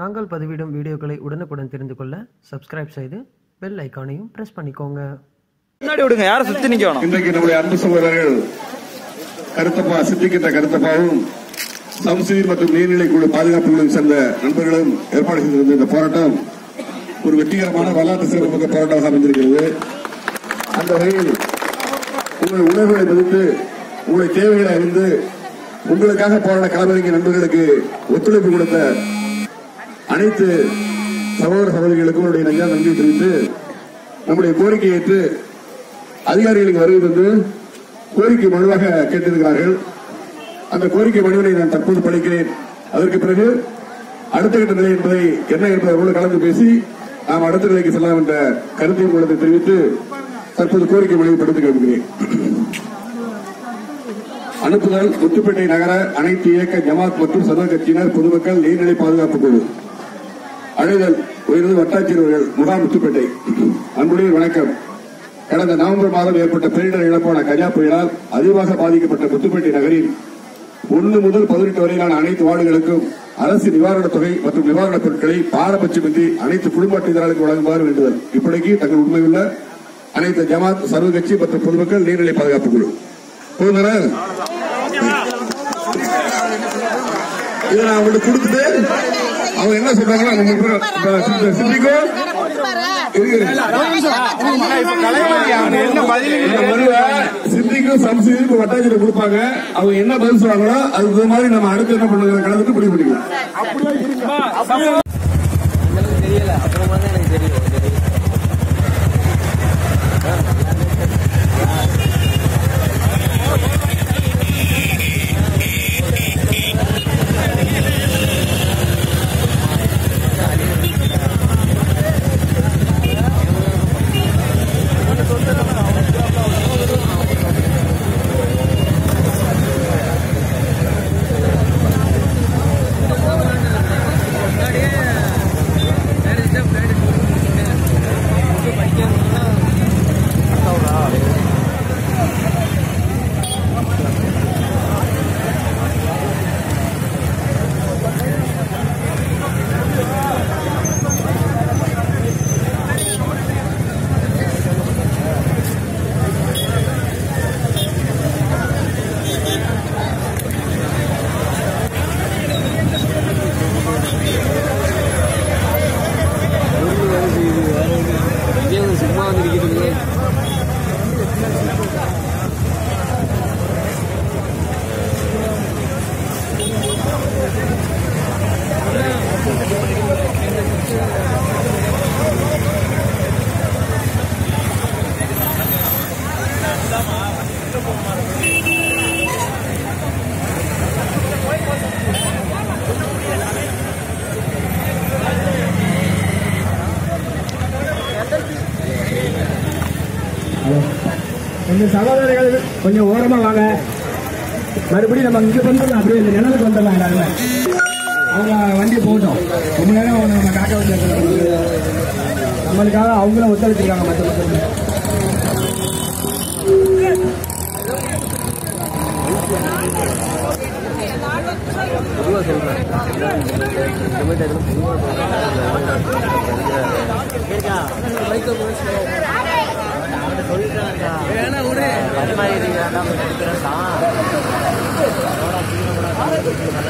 நாங்கள் பதிவிடும் வீடியோக்களை உடனுக்குடன் தெரிந்து கொள்ள சப்ஸ்கிரைப் செய்து பெல் ஐக்கானையும் பிரஸ் பண்ணிக்கோங்க. முன்னாடி விடுங்க யாரும் சுத்தி நிக்க வேணாம்? இன்றைக்கு நம்முடைய அன்பு சகோதரர்கள் கருத்தப்பா சித்திக்கின்ற கருத்தப்பாவும் சம்சீர் மற்றும் நீர்நிலை குழு பாதுகாப்பு குழுவை சேர்ந்த நண்பர்களும் ஏற்பாடு செய்திருந்த இந்த போராட்டம் ஒரு வெற்றிகரமான வரலாற்று சிறப்புமிக்க போராட்டமாக அமைந்திருக்கிறது. அந்த வகையில் உங்கள் உணர்வுகளை மதித்து உங்களுடைய தேவைகளை அறிந்து உங்களுக்காக போராட களமிறங்கிய நண்பர்களுக்கு ஒத்துழைப்பு கொடுத்த அனைத்து சகோதர சகோதரிகளுக்கும் உங்களுடைய நஞ்சா நன்றி தெரிவித்து நம்முடைய கோரிக்கை ஏற்று அதிகாரிகளுக்கு வருகை தந்து கோரிக்கை மனுவாக கேட்டிருக்கிறார்கள். அந்த கோரிக்கை மனுவினை நான் தற்போது படிக்கிறேன் அதற்கு பிறகு அடுத்த கட்ட நிலை என்பதை என்ன என்பதை அவர்களோடு கலந்து பேசி நாம் அடுத்த நிலைக்கு செல்லலாம் என்ற கருத்தை உங்களுக்கு தெரிவித்து தற்போது கோரிக்கை மனுவை படுத்துக் கேட்கிறேன் அனுப்புதல் முத்துப்பேட்டை நகர அனைத்து இயக்க ஜமாத் மற்றும் சதவ கட்சியினர் பொதுமக்கள் நீர்நிலை பாதுகாப்பு குழு. அழுதல் உயர்ந்து வட்டாட்சியர் அவர்கள் முத்துப்பேட்டை. அன்புடைய வணக்கம். கடந்த நவம்பர் மாதம் ஏற்பட்ட பேரிடர் இழப்பான கஜா புயலால் அதிகமாக பாதிக்கப்பட்ட முத்துப்பேட்டை நகரில் ஒன்று முதல் பதினெட்டு வரையிலான அனைத்து வார்டுகளுக்கும் அரசு நிவாரணத் தொகை மற்றும் நிவாரணப் பொருட்களை பாரபட்சமின்றி அனைத்து குடும்ப அட்டைதாரர்களுக்கு வழங்குமாறு வேண்டுதல். இப்படிக்கு தங்கள் உண்மையுள்ள அனைத்து ஜமாத் சர்வ கட்சி மற்றும் பொதுமக்கள் நீர்நிலை பாதுகாப்பு குழு. போதுங்களா? இதை நான் அவங்களுக்கு கொடுத்துட்டு அவங்க என்ன சொல்றாங்களோ அவங்க சிந்திக்கோ சித்திக்கும் சம்சீதிக்கும் வட்டாட்சியர் கொடுப்பாங்க. அவங்க என்ன பதில் சொல்றாங்களோ அதுக்கு மாதிரி நம்ம அடுத்து என்ன பண்ணுறது கலந்துட்டு முடிவு பண்ணிக்கலாம். não. கொஞ்சம் சகோதரிகள் கொஞ்சம் ஓரமாக வாங்க. மறுபடியும் நம்ம இங்க வந்துடலாம் அப்படியே இந்த நிழலுக்கு வந்துடலாம் எல்லாருமே. அவங்க வண்டி போகட்டும். ரொம்ப நேரம் அவங்க நம்ம காக்க வச்சு நம்மளுக்காக அவங்களும் ஒத்துழைச்சிருக்காங்க மற்ற மக்கள் Gracias.